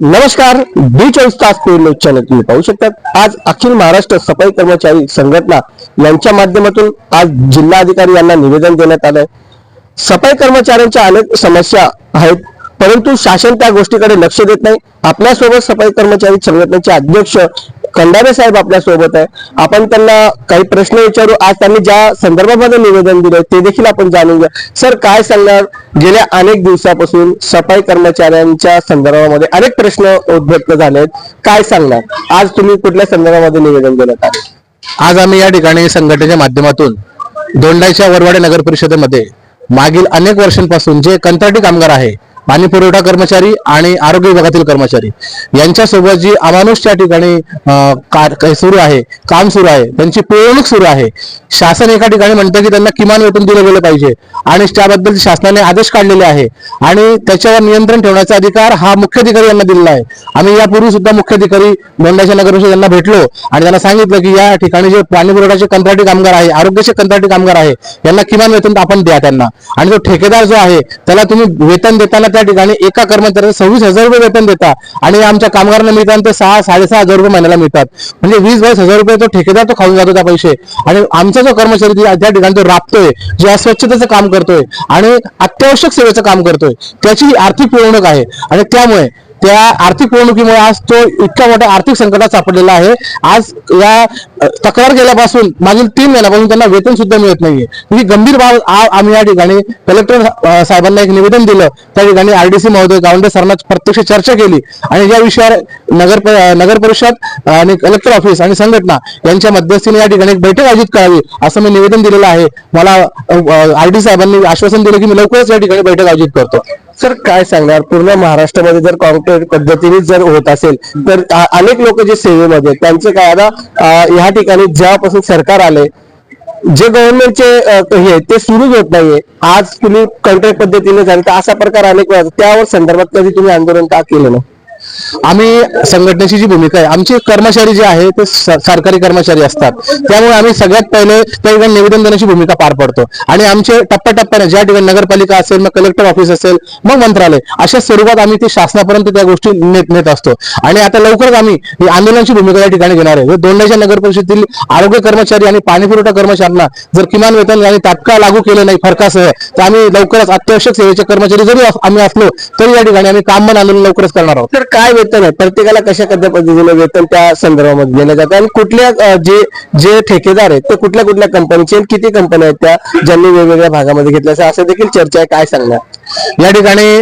नमस्कार बी चोवीस तास न्यूज चॅनल तुम्ही पाहू शकतात. आज अखिल महाराष्ट्र सफाई कर्मचारी संघटना यांच्या माध्यमातून आज जिल्हाधिकारी यांना निवेदन देण्यात आलंय. सफाई कर्मचाऱ्यांच्या अनेक समस्या आहेत परंतु शासन त्या गोष्टीकडे लक्ष देत नाही. आपल्यासोबत सफाई कर्मचारी संघटनेचे अध्यक्ष कंडारे साहेब आपल्यासोबत आहे. आपण त्यांना काही प्रश्न विचारू. आज त्यांनी ज्या संदर्भामध्ये निवेदन दिलंय ते देखील आपण जाणून घ्या सर काय सांगणार? गेल्या अनेक दिवसापासून सफाई कर्मचाऱ्यांच्या संदर्भामध्ये अनेक प्रश्न उद्भक्त झाले आहेत काय सांगणार? आज तुम्ही कुठल्या संदर्भामध्ये निवेदन देण्यात आले? आज आम्ही या ठिकाणी संघटनेच्या माध्यमातून दोंडाईच्या वरवाडे नगर परिषदेमध्ये मागील अनेक वर्षांपासून जे कंत्राटी कामगार आहे पाणी पुरवठा कर्मचारी आणि आरोग्य विभागातील कर्मचारी. यांच्यासोबत जी अमानुष त्या ठिकाणी सुरू आहे काम सुरू आहे त्यांची पिळवणूक सुरू आहे शासन एका ठिकाणी म्हणतं की त्यांना किमान वेतन दिलं गेलं पाहिजे आणि त्याबद्दल शासनाने आदेश काढलेले आहे आणि त्याच्यावर नियंत्रण ठेवण्याचा अधिकार हा मुख्याधिकारी यांना दिलेला आहे. आम्ही यापूर्वी सुद्धा मुख्याधिकारी मोंडाच्या नगर त्यांना यांना भेटलो आणि त्यांना सांगितलं की या ठिकाणी जे पाणी पुरवठ्याचे कंत्राटी कामगार आहे आरोग्याचे कंत्राटी कामगार आहे यांना किमान वेतन आपण द्या त्यांना. आणि जो ठेकेदार जो आहे त्याला तुम्ही वेतन देताना त्या ठिकाणी एका कर्मचाऱ्याला सव्वीस हजार रुपये वेतन देतात आणि आमच्या कामगारांना मिळतात ते सहा साडेसहा हजार रुपये महिन्याला मिळतात. म्हणजे वीस बावीस हजार रुपये तो ठेकेदार तो खाऊन जातो त्या पैसे. आणि आमचा जो कर्मचारी त्या त्या ठिकाणी तो राबतोय जे अस्वच्छतेचं काम करतोय आणि अत्यावश्यक सेवेचं काम करतोय त्याची ही आर्थिक पिळवणूक आहे. आणि त्यामुळे त्या आर्थिक पिळवणुकीमुळे आज तो इतका मोठ्या आर्थिक संकटात सापडलेला आहे. आज या तक्रार केल्यापासून मागील तीन महिन्यापासून त्यांना वेतन सुद्धा मिळत नाहीये. ही गंभीर बाब आम्ही या ठिकाणी कलेक्टर साहेबांना एक निवेदन दिलं. त्या ठिकाणी आरडीसी महोदय गावंडे सरांना प्रत्यक्ष चर्चा केली. आणि या विषयावर नगर नगर परिषद आणि कलेक्टर ऑफिस आणि संघटना यांच्या मध्यस्थीने या ठिकाणी एक बैठक आयोजित करावी असं मी निवेदन दिलेलं आहे. मला आरडी साहेबांनी आश्वासन दिलं की मी लवकरच या ठिकाणी बैठक आयोजित करतो. सर काय सांगणार? पूर्ण महाराष्ट्रामध्ये जर कॉन्क्रीट पद्धतीने जर होत असेल तर अनेक लोक जे सेवेमध्ये त्यांचे त्यांचं काय आता ह्या ठिकाणी जेव्हापासून सरकार आले जे गव्हर्नमेंटचे हे ते सुरूच होत नाहीये. आज तुम्ही कॉन्ट्रॅक्ट पद्धतीने झाले तर असा प्रकार अनेक वेळा त्यावर संदर्भात कधी तुम्ही आंदोलन का केलं नाही? आम्ही संघटनेची जी भूमिका आहे आमचे कर्मचारी जे आहे ते सरकारी कर्मचारी असतात. त्यामुळे आम्ही सगळ्यात पहिले त्या ठिकाणी निवेदन देण्याची भूमिका पार पडतो. आणि आमचे टप्प्याटप्प्याने ज्या ठिकाणी नगरपालिका असेल मग कलेक्टर ऑफिस असेल मग मंत्रालय अशा स्वरूपात आम्ही ते शासनापर्यंत त्या गोष्टी नेत नेत असतो. आणि आता लवकरच आम्ही आंदोलनाची भूमिका या ठिकाणी घेणार आहे. दोंडाच्या नगर परिषदेतील आरोग्य कर्मचारी आणि पाणी पुरवठा कर्मचाऱ्यांना जर किमान वेतन आणि तात्काळ लागू केलं नाही फरकासह तर आम्ही लवकरच अत्यावश्यक सेवेचे कर्मचारी जरी आम्ही असलो तरी या ठिकाणी आम्ही काम आंदोलन लवकरच करणार आहोत. तर काय वेतन आहे? प्रत्येकाला कशा कशा पद्धतीने वेतन त्या संदर्भामध्ये दिलं जातं? आणि कुठल्या जे जे ठेकेदार आहेत ते कुठल्या कुठल्या कंपनीचे किती कंपन्या आहेत त्या ज्यांनी वेगवेगळ्या भागामध्ये घेतल्या? असं- असं देखील चर्चा आहे. काय सांगणार? या ठिकाणी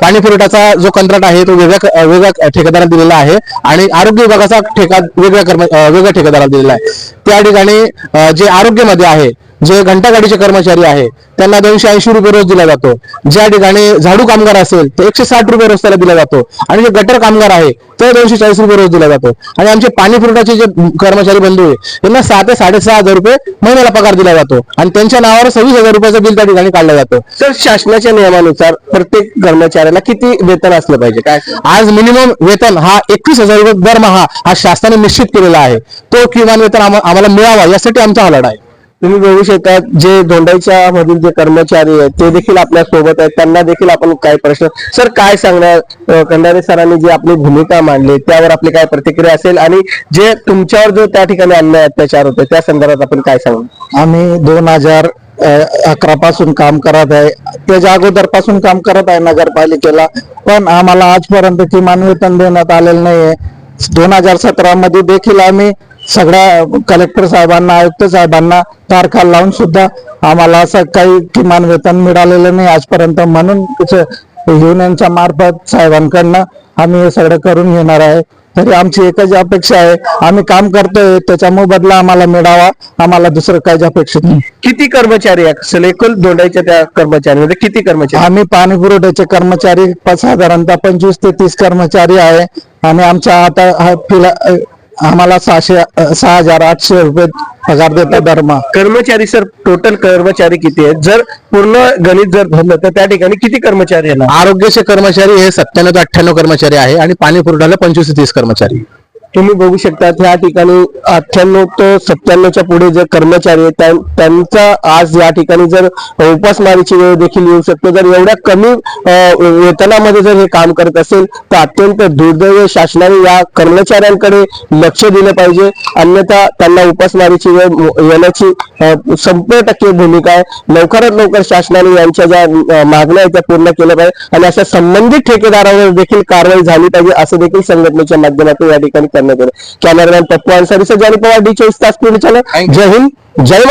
पाणी पुरवठ्याचा जो कंत्राट आहे तो वेगळ्या वेगळ्या ठेकेदाराला दिलेला आहे. आणि आरोग्य विभागाचा ठेका वेगळ्या कर्म वेगळ्या ठेकेदाराला दिलेला आहे. त्या ठिकाणी जे आरोग्यमध्ये आहे जे घंटागाडीचे कर्मचारी आहे त्यांना दोनशे ऐंशी रुपये रोज दिला जातो. ज्या ठिकाणी झाडू कामगार असेल तर एकशे साठ रुपये रोज त्याला दिला जातो. आणि जे गटर कामगार आहे तर दोनशे चाळीस रुपये रोज दिला जातो. आणि आमचे पाणी पुरवठ्याचे जे कर्मचारी बंधू आहे त्यांना सहा ते साडेसहा हजार रुपये महिन्याला पगार दिला जातो. आणि त्यांच्या नावावर सव्वीस हजार रुपयाचं बिल त्या ठिकाणी काढलं जातं. तर शासनाच्या नियमानुसार प्रत्येक कर्मचाऱ्याला किती वेतन असलं पाहिजे? काय? आज मिनिमम वेतन हा एकवीस हजार रुपये दरमहा हा शासनाने निश्चित केलेला आहे. तो किमान वेतन आम्हा- आम्हाला मिळावा यासाठी आमचा हा लढा आहे. तुम्ही बघू शकता जे धोंडाईच्या मधील जे कर्मचारी आहेत ते देखील आपल्यासोबत आहेत. त्यांना देखील आपण काय प्रश्न सर काय सांगणार? कंडारे सरांनी जी आपली भूमिका मांडली त्यावर आपली काय प्रतिक्रिया असेल? आणि जे तुमच्यावर जो त्या ठिकाणी अन्याय अत्याचार होते त्या संदर्भात आपण काय सांगू? आम्ही दोन हजार अकरा पासून काम करत आहे. त्याच्या अगोदरपासून काम करत आहे नगरपालिकेला पण आम्हाला आजपर्यंत किमान वेतन देण्यात आलेलं नाहीये. दोन हजार सतरा मध्ये देखील आम्ही सगळ्या कलेक्टर साहेबांना आयुक्त साहेबांना तारखा लावून सुद्धा आम्हाला असं काही किमान वेतन मिळालेलं नाही आजपर्यंत. म्हणून युनियनच्या मार्फत साहेबांकडनं आम्ही हे सगळं करून घेणार आहे. तरी आमची एकच अपेक्षा आहे आम्ही काम करतोय त्याच्या मोबदला आम्हाला मिळावा आम्हाला दुसरं काहीच अपेक्षित नाही. किती कर्मचारी असेल एकूण दोंडाईच्या त्या कर्मचाऱ्यांमध्ये किती कर्मचारी आम्ही पाणी पुरवठ्याचे कर्मचारी साधारणतः पंचवीस ते तीस कर्मचारी आहे. आणि आमच्या आता हा आम्हाला सहाशे सहा हजार आठशे रुपये पगार देतात दरमा कर्मचारी सर टोटल कर्मचारी किती आहेत? जर पूर्ण गणित जर धरलं तर त्या ठिकाणी किती कर्मचारी येणार? आरोग्याचे कर्मचारी हे सत्त्याण्णव ते अठ्ठ्याण्णव कर्मचारी आहे आणि पाणी पुरवठ्याला पंचवीस ते तीस कर्मचारी. तुम्ही बघू शकता या ठिकाणी अठ्ठ्याण्णव ते सत्त्याण्णवच्या पुढे जे कर्मचारी आहेत त्यां- त्यांचा आज या ठिकाणी जर उपासमारीची वेळ देखील येऊ शकते. जर एवढ्या कमी वेतनामध्ये जर हे काम करत असेल तर अत्यंत दुर्दैव शासनाने या कर्मचाऱ्यांकडे लक्ष दिलं पाहिजे. अन्यथा त्यांना उपासमारीची वेळ येण्याची शंभर टक्के भूमिका आहे. लवकरात लवकर शासनाने यांच्या ज्या मागण्या आहेत त्या पूर्ण केल्या पाहिजे. आणि अशा संबंधित ठेकेदारावर देखील कारवाई झाली पाहिजे असं देखील संघटनेच्या माध्यमातून या ठिकाणी करण्यात आलं cameraman Pappu Ansari sir Jani Pawar D चोवीस तास पूर्ण चॅनल जय हिंद जय